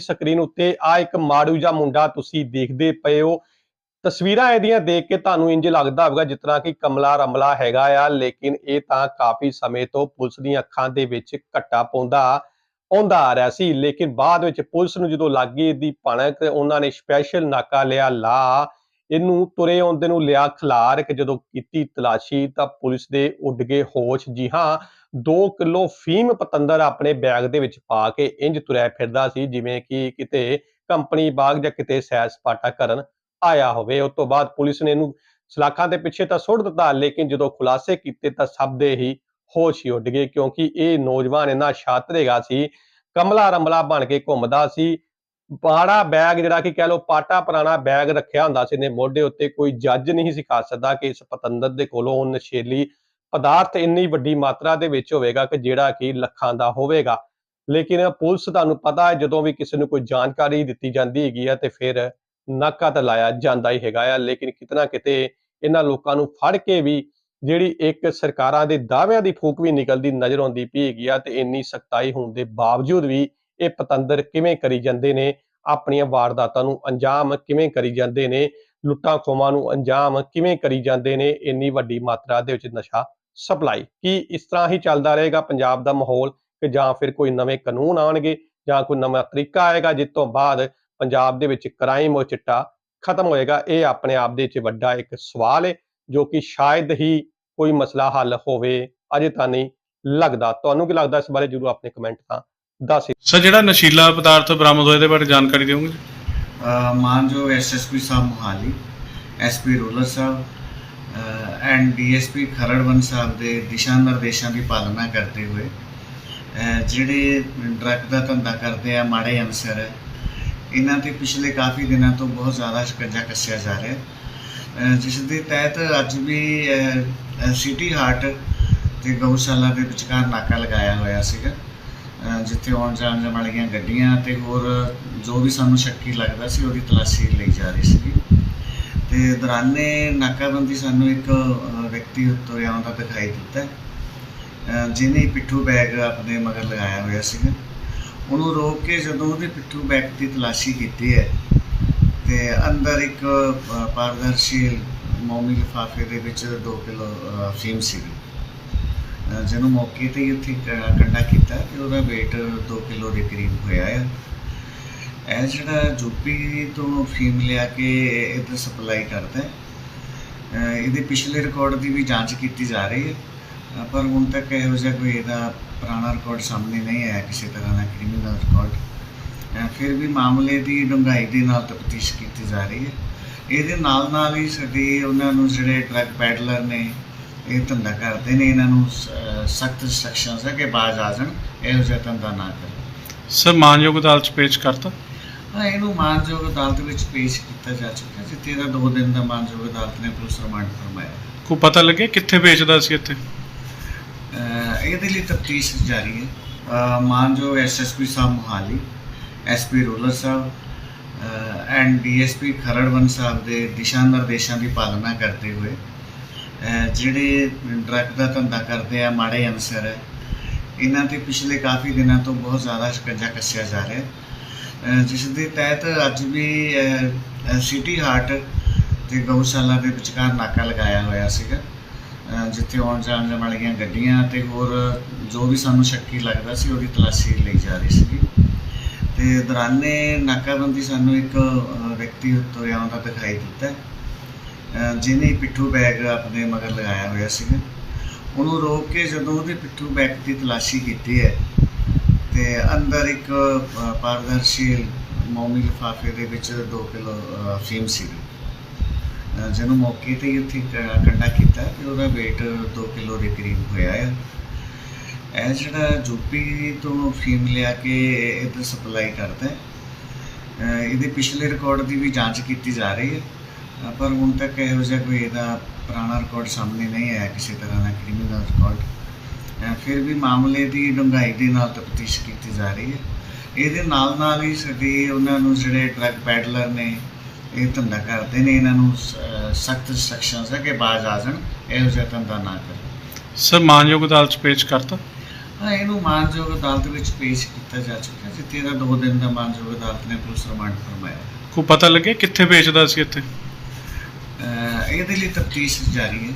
Screen ਉੱਤੇ ਆ ਇੱਕ ਮਾੜੂ ਜਿਹਾ ਮੁੰਡਾ ਤੁਸੀਂ ਦੇਖਦੇ ਪਏ ਹੋ। ਤਸਵੀਰਾਂ ਇਹਦੀਆਂ ਦੇਖ ਕੇ ਤੁਹਾਨੂੰ ਇੰਜ ਲੱਗਦਾ ਹੋਵੇਗਾ ਜਿਸ ਤਰ੍ਹਾਂ ਕਿ ਕਮਲਾ ਰਮਲਾ ਹੈਗਾ ਆ, ਲੇਕਿਨ ਇਹ ਤਾਂ ਕਾਫੀ ਸਮੇਂ ਤੋਂ ਪੁਲਿਸ ਦੀਆਂ ਅੱਖਾਂ ਦੇ ਵਿੱਚ ਘੱਟਾ ਪਾਉਂਦਾ, ਆਉਂਦਾ ਆ ਰਿਹਾ ਸੀ। ਲੇਕਿਨ ਬਾਅਦ ਵਿੱਚ ਪੁਲਿਸ ਨੂੰ ਜਦੋਂ ਲੱਗ ਇਹਦੀ ਭਣਕ, ਉਹਨਾਂ ਨੇ ਸਪੈਸ਼ਲ ਨਾਕਾ ਲਿਆ, ਲਾ ਇਹਨੂੰ ਤੁਰੇ ਆਉਂਦੇ ਨੂੰ ਲਿਆ ਖਿਲਾਰ ਕੇ ਜਦੋਂ ਕੀਤੀ ਤਲਾਸ਼ੀ ਤਾਂ ਪੁਲਿਸ ਦੇ ਉੱਡ ਗਏ ਹੋਸ਼, ਜੀ ਹਾਂ 2 ਕਿਲੋ ਫੀਮ ਪਤੰਦਰ ਆਪਣੇ ਬੈਗ ਦੇ ਵਿੱਚ ਪਾ ਕੇ ਇੰਜ ਤੁਰਿਆ ਫਿਰਦਾ ਸੀ, ਜਿਵੇਂ ਕਿ ਕਿਤੇ ਕੰਪਨੀ ਬਾਗ ਜਾਂ ਕਿਤੇ ਸੈਰ ਸਪਾਟਾ ਕਰਨ ਆਇਆ ਹੋਵੇ। ਉਸ ਤੋਂ ਬਾਅਦ ਪੁਲਿਸ ਨੇ ਇਹਨੂੰ ਸਲਾਖਾਂ ਦੇ ਪਿੱਛੇ ਤਾਂ ਸੁੱਟ ਦਿੱਤਾ, ਲੇਕਿਨ ਜਦੋਂ ਖੁਲਾਸੇ ਕੀਤੇ ਤਾਂ ਸਭ ਦੇ ਹੀ ਹੋਸ਼ ਹੀ ਉੱਡ ਗਏ, ਕਿਉਂਕਿ ਇਹ ਨੌਜਵਾਨ ਇੰਨਾ ਸ਼ਾਤਰੇਗਾ ਸੀ, ਕਮਲਾ ਰਮਲਾ ਬਣ ਕੇ ਘੁੰਮਦਾ ਸੀ। ਬਾੜਾ ਬੈਗ ਜਿਹੜਾ ਕਿ ਕਹਿ ਲੋ ਪਾਟਾ ਪੁਰਾਣਾ ਬੈਗ ਰੱਖਿਆ ਹੁੰਦਾ ਸੀ ਨੇ ਮੋਢੇ ਉੱਤੇ, ਕੋਈ ਜੱਜ ਨਹੀਂ ਸਿਖਾ ਸਕਦਾ ਕਿ ਇਸ ਪਤੰਦਰ ਦੇ ਕੋਲੋਂ ਉਹ ਨਸ਼ੀਲੀ ਪਦਾਰਥ ਇੰਨੀ ਵੱਡੀ ਮਾਤਰਾ ਦੇ ਵਿੱਚ ਹੋਵੇਗਾ ਕਿ ਜਿਹੜਾ ਕਿ ਲੱਖਾਂ ਦਾ ਹੋਵੇਗਾ। ਲੇਕਿਨ ਪੁਲਿਸ ਤੁਹਾਨੂੰ ਪਤਾ ਹੈ, ਜਦੋਂ ਵੀ ਕਿਸੇ ਨੂੰ ਕੋਈ ਜਾਣਕਾਰੀ ਦਿੱਤੀ ਜਾਂਦੀ ਹੈਗੀ ਆ ਤੇ ਫਿਰ ਨਾਕਾ ਤਾਂ ਲਾਇਆ ਜਾਂਦਾ ਹੀ ਹੈਗਾ ਆ। ਲੇਕਿਨ ਕਿਤਨਾ ਕਿਤੇ ਇਹਨਾਂ ਲੋਕਾਂ ਨੂੰ ਫੜ ਕੇ ਵੀ ਜਿਹੜੀ ਇੱਕ ਸਰਕਾਰਾਂ ਦੇ ਦਾਅਵਿਆਂ ਦੀ ਫੂਕ ਵੀ ਨਿਕਲਦੀ ਨਜ਼ਰ ਆਉਂਦੀ ਪਈ ਹੈਗੀ ਆ ਤੇ ਇੰਨੀ ਸਖਤਾਈ ਹੋਣ ਦੇ ਬਾਵਜੂਦ ਵੀ ਇਹ ਪਤੰਦਰ ਕਿਵੇਂ ਕਰੀ ਜਾਂਦੇ ਨੇ ਆਪਣੀਆਂ ਵਾਰਦਾਤਾਂ ਨੂੰ ਅੰਜਾਮ ਕਿਵੇਂ ਕਰੀ ਜਾਂਦੇ ਨੇ, ਲੁੱਟਾਂ ਖੋਵਾਂ ਨੂੰ ਅੰਜਾਮ ਕਿਵੇਂ ਕਰੀ ਜਾਂਦੇ ਨੇ, ਇੰਨੀ ਵੱਡੀ ਮਾਤਰਾ ਦੇ ਵਿੱਚ ਨਸ਼ਾ ਸਪਲਾਈ। ਕੀ ਇਸ ਤਰ੍ਹਾਂ ਹੀ ਚੱਲਦਾ ਰਹੇਗਾ ਪੰਜਾਬ ਦਾ ਮਾਹੌਲ ਕਿ ਜਾਂ ਫਿਰ ਕੋਈ ਨਵੇਂ ਕਾਨੂੰਨ ਆਉਣਗੇ ਜਾਂ ਕੋਈ ਨਵਾਂ ਤਰੀਕਾ ਆਏਗਾ ਜਿਸ ਤੋਂ ਬਾਅਦ ਪੰਜਾਬ ਦੇ ਵਿੱਚ ਕ੍ਰਾਈਮ ਉਹ ਚਿੱਟਾ ਖਤਮ ਹੋਏਗਾ? ਇਹ ਆਪਣੇ ਆਪ ਦੇ ਵਿੱਚ ਵੱਡਾ ਇੱਕ ਸਵਾਲ ਹੈ ਜੋ ਕਿ ਸ਼ਾਇਦ ਹੀ ਕੋਈ ਮਸਲਾ ਹੱਲ ਹੋਵੇ। ਅਜੇ ਤਾਂ ਨਹੀਂ ਲੱਗਦਾ। ਤੁਹਾਨੂੰ ਕੀ ਲੱਗਦਾ ਇਸ ਬਾਰੇ? ਜਰੂਰ ਆਪਣੇ ਕਮੈਂਟ ਤਾਂ ਦੱਸ ਸਰ ਜਿਹੜਾ ਨਸ਼ੀਲਾ ਪਦਾਰਥ ਬਰਾਮਦ ਹੋਇਆ ਇਹਦੇ ਬਾਰੇ ਜਾਣਕਾਰੀ ਦਿਓਗੇ? ਅ, ਮਾਨਯੋਗ ਐਸਐਸਪੀ ਸਾਹਿਬ ਮੁਹਾਲੀ ਐਸਪੀ ਰੂਲਰ ਸਾਹਿਬ ਐਂਡ ਡੀਐਸਪੀ ਖਰੜਵੰਨ ਸਾਹਿਬ ਦੇ ਦਿਸ਼ਾ ਨਿਰਦੇਸ਼ਾਂ ਦੀ ਪਾਲਣਾ ਕਰਦੇ ਹੋਏ ਜਿਹੜੇ ਡਰੱਗ ਦਾ ਧੰਦਾ ਕਰਦੇ ਆ ਮਾੜੇ ਅਨਸਰ ਹੈ ਇਹਨਾਂ ਤੇ ਪਿਛਲੇ ਕਾਫੀ ਦਿਨਾਂ ਤੋਂ ਬਹੁਤ ਜ਼ਿਆਦਾ ਸ਼ਿਕੰਜਾ ਕੱਸਿਆ ਜਾ ਰਿਹਾ। ਹੈ ਜਿਸ ਦੇ ਤਹਿਤ ਅੱਜ ਵੀ ਸਿਟੀ ਹਾਰਟ ਤੇ ਗਊਸ਼ਾਲਾ ਦੇ ਵਿਚਕਾਰ ਨਾਕਾ ਲਗਾਇਆ ਹੋਇਆ ਸੀਗਾ। ਜਿੱਥੇ ਆਉਣ ਜਾਣ ਵਾਲੀਆਂ ਗੱਡੀਆਂ ਤੇ ਹੋਰ ਜੋ ਵੀ ਸਾਨੂੰ ਸ਼ੱਕੀ ਲੱਗਦਾ ਸੀ ਉਹਦੀ ਤਲਾਸ਼ੀ ਲਈ ਜਾ ਰਹੀ ਸੀਗੀ। ਤੇ ਦੌਰਾਨੇ ਨਾਕਾਬੰਦੀ ਸਾਨੂੰ ਇੱਕ ਵਿਅਕਤੀ ਤੁਰਿਆ ਆਉਂਦਾ ਦਿਖਾਈ ਦਿੱਤਾ। ਜਿਹਨੇ ਪਿੱਠੂ ਬੈਗ ਆਪਣੇ ਮਗਰ ਲਗਾਇਆ ਹੋਇਆ ਸੀਗਾ। ਉਹਨੂੰ ਰੋਕ ਕੇ ਜਦੋਂ ਉਹਦੇ ਪਿੱਠੂ ਬੈਗ ਦੀ ਤਲਾਸ਼ੀ ਕੀਤੀ ਹੈ ਤੇ ਅੰਦਰ ਇੱਕ ਅ, ਪਾਰਦਰਸ਼ੀ ਮੋਮੀ ਲਿਫਾਫੇ ਦੇ ਵਿੱਚ 2 ਕਿਲੋ ਫੀਮ ਅਫੀਮ ਸੀਗੀ ਜਿਹਨੂੰ ਮੌਕੇ ਤੇ ਹੀ ਉੱਥੇ ਕ- ਕੰਡਾ ਕੀਤਾ ਤੇ ਉਹਦਾ weight 2 ਕਿਲੋ ਦੇ ਕਰੀਬ ਹੋਇਆ ਹੈ ਇਹ ਜਿਹੜਾ ਯੂਪੀ ਤੋਂ ਫੀਮ ਲਿਆ ਕੇ ਇੱਧਰ ਸਪਲਾਈ ਕਰਦਾ ਹੈ ਇਹਦੇ ਪਿਛਲੇ ਰਿਕਾਰਡ ਦੀ ਵੀ ਜਾਂਚ ਕੀਤੀ ਜਾ ਰਹੀ ਹੈ। ਪਰ ਹੁਣ ਤੱਕ ਇਹੋ ਜਿਹਾ ਕੋਈ ਇਹਦਾ ਪੁਰਾਣਾ ਰਿਕਾਰਡ ਸਾਹਮਣੇ ਨਹੀਂ ਆਇਆ ਕਿਸੇ ਤਰ੍ਹਾਂ ਦਾ ਕ੍ਰਿਮੀਨਲ ਰਿਕਾਰਡ ਫਿਰ ਵੀ ਮਾਮਲੇ ਦੀ ਡੂੰਘਾਈ ਦੇ ਨਾਲ ਤਫਤੀਸ਼ ਕੀਤੀ ਜਾ ਰਹੀ ਹੈ। ਇਹਦੇ ਨਾਲ ਨਾਲ ਹੀ ਸਾਡੀ ਉਹਨਾਂ ਨੂੰ ਜਿਹੜੇ ਡਰੱਗ ਪੈਡਲਰ ਨੇ ਇਹ ਧੰਦਾ ਕਰਦੇ ਨੇ ਇਹਨਾਂ ਨੂੰ ਸਖਤ ਇੰਸਟਰਕਸ਼ਨਸ ਹੈ ਕਿ ਬਾਜ਼ ਆ ਜਾਣ ਇਹੋ ਜਿਹਾ ਧੰਦਾ ਨਾ ਕਰਨ ਸਰ ਮਾਨਯੋਗ ਅਦਾਲਤ ਚ ਪੇਸ਼ ਕਰਤਾ? ਹਾਂ ਇਹਨੂੰ ਮਾਨਯੋਗ ਅਦਾਲਤ ਵਿੱਚ ਪੇਸ਼ ਕੀਤਾ ਜਾ ਚੁੱਕਾ ਜਿੱਥੇ ਇਹਦਾ 2 ਦਿਨ ਦਾ ਮਾਨਯੋਗ ਅਦਾਲਤ ਨੇ ਪੁਲਿਸ ਰਿਮਾਂਡ ਫਰਮਾਇਆ ਕੋਈ ਪਤਾ ਲੱਗਿਆ ਕਿੱਥੇ ਵੇਚਦਾ ਸੀ ਇੱਥੇ? ਇਹਦੇ ਲਈ ਤਫਤੀਸ਼ ਜਾਰੀ ਹੈ। ਮਾਨਯੋਗ ਐਸਐਸਪੀ ਸਾਹਿਬ ਮੁਹਾਲੀ ਐਸਪੀ ਰੂਲਰ ਸਾਹਿਬ ਐਂਡ ਡੀਐਸਪੀ ਖਰੜਵੰਨ ਸਾਹਿਬ ਦੇ ਦਿਸ਼ਾ ਨਿਰਦੇਸ਼ਾਂ ਦੀ ਪਾਲਣਾ ਕਰਦੇ ਹੋਏ ਜਿਹੜੇ ਡਰੱਗ ਦਾ ਧੰਦਾ ਕਰਦੇ ਆ, ਮਾੜੇ ਅਨਸਰ ਹੈ ਇਹਨਾਂ ਤੇ ਪਿਛਲੇ ਕਾਫੀ ਦਿਨਾਂ ਤੋਂ ਬਹੁਤ ਜ਼ਿਆਦਾ ਸ਼ਿਕੰਜਾ ਕੱਸਿਆ ਜਾ ਰਿਹਾ। ਜਿਸ ਦੇ ਤਹਿਤ ਅੱਜ ਵੀ ਸਿਟੀ ਹਾਰਟ ਤੇ ਗਊਸ਼ਾਲਾ ਦੇ ਵਿਚਕਾਰ ਨਾਕਾ ਲਗਾਇਆ ਹੋਇਆ ਸੀਗਾ। ਜਿੱਥੇ ਆਉਣ ਜਾਣ ਵਾਲੀਆਂ ਗੱਡੀਆਂ ਤੇ ਹੋਰ ਜੋ ਵੀ ਸਾਨੂੰ ਸ਼ੱਕੀ ਲੱਗਦਾ ਸੀ, ਉਹਦੀ ਤਲਾਸ਼ੀ ਲਈ ਜਾ ਰਹੀ ਸੀਗੀ। ਤੇ ਦੌਰਾਨੇ ਨਾਕਾਬੰਦੀ ਸਾਨੂੰ ਇੱਕ ਵਿਅਕਤੀ ਤੁਰਿਆ ਆਉਂਦਾ ਦਿਖਾਈ ਦਿੱਤਾ। ਜਿਹਨੇ ਪਿੱਠੂ ਬੈਗ ਆਪਣੇ ਮਗਰ ਲਗਾਇਆ ਹੋਇਆ ਸੀਗਾ, ਉਹਨੂੰ ਰੋਕ ਕੇ ਜਦੋਂ ਉਹਦੇ ਪਿੱਠੂ ਬੈਗ ਦੀ ਤਲਾਸ਼ੀ ਕੀਤੀ ਹੈ, ਤੇ ਅੰਦਰ ਇੱਕ ਪਾਰਦਰਸ਼ੀ ਮੋਮੀ ਲਿਫਾਫੇ ਦੇ ਵਿੱਚ 2 ਕਿਲੋ ਫੀਮ ਸੀਗੀ ਜਿਹਨੂੰ ਮੌਕੇ ਤੇ ਹੀ ਉੱਥੇ ਕ- ਕੰਡਾ ਕੀਤਾ ਤੇ ਉਹਦਾ weight 2 ਕਿਲੋ ਦੇ ਕਰੀਬ ਹੋਇਆ ਹੈ ਇਹ ਜਿਹੜਾ ਯੂਪੀ ਤੋਂ ਫੀਮ ਲਿਆ ਕੇ ਇੱਧਰ ਸਪਲਾਈ ਕਰਦਾ ਹੈ ਇਹਦੇ ਪਿਛਲੇ ਰਿਕਾਰਡ ਦੀ ਵੀ ਜਾਂਚ ਕੀਤੀ ਜਾ ਰਹੀ ਹੈ। ਪਰ ਹੁਣ ਤੱਕ ਇਹੋ ਜਿਹਾ ਕੋਈ ਇਹਦਾ ਪੁਰਾਣਾ ਰਿਕਾਰਡ ਸਾਹਮਣੇ ਨਹੀਂ ਆਇਆ ਕਿਸੇ ਤਰ੍ਹਾਂ ਦਾ ਕ੍ਰਿਮੀਨਲ ਰਿਕਾਰਡ ਫਿਰ ਵੀ ਮਾਮਲੇ ਦੀ ਡੂੰਘਾਈ ਦੇ ਨਾਲ ਤਫਤੀਸ਼ ਕੀਤੀ ਜਾ ਰਹੀ ਹੈ। ਇਹਦੇ ਨਾਲ ਨਾਲ ਹੀ ਸਾਡੀ ਉਹਨਾਂ ਨੂੰ ਜਿਹੜੇ ਡਰੱਗ ਪੈਡਲਰ ਨੇ ਇਹ ਧੰਦਾ ਕਰਦੇ ਨੇ ਇਹਨਾਂ ਨੂੰ ਸਖਤ ਇੰਸਟਰਕਸ਼ਨਸ ਹੈ ਕਿ ਬਾਜ਼ ਆ ਜਾਣ ਇਹੋ ਜਿਹਾ ਧੰਦਾ ਨਾ ਕਰਨ। ਸਰ ਮਾਨਯੋਗ ਅਦਾਲਤ ਪੇਸ਼ ਕਰਤਾ? ਹਾਂ ਇਹਨੂੰ ਮਾਨਯੋਗ ਅਦਾਲਤ ਵਿੱਚ ਪੇਸ਼ ਕੀਤਾ ਜਾ ਚੁੱਕਾ ਜਿੱਥੇ ਇਹਦਾ 2 ਦਿਨ ਦਾ ਮਾਨਯੋਗ ਅਦਾਲਤ ਨੇ ਪੁਲਿਸ ਰਿਮਾਂਡ ਫਰਮਾਇਆ। ਕੋਈ ਪਤਾ ਲੱਗਿਆ ਕਿੱਥੇ ਵੇਚਦਾ ਸੀ ਇੱਥੇ? ਇਹਦੇ ਲਈ ਤਫਤੀਸ਼ ਜਾਰੀ ਹੈ।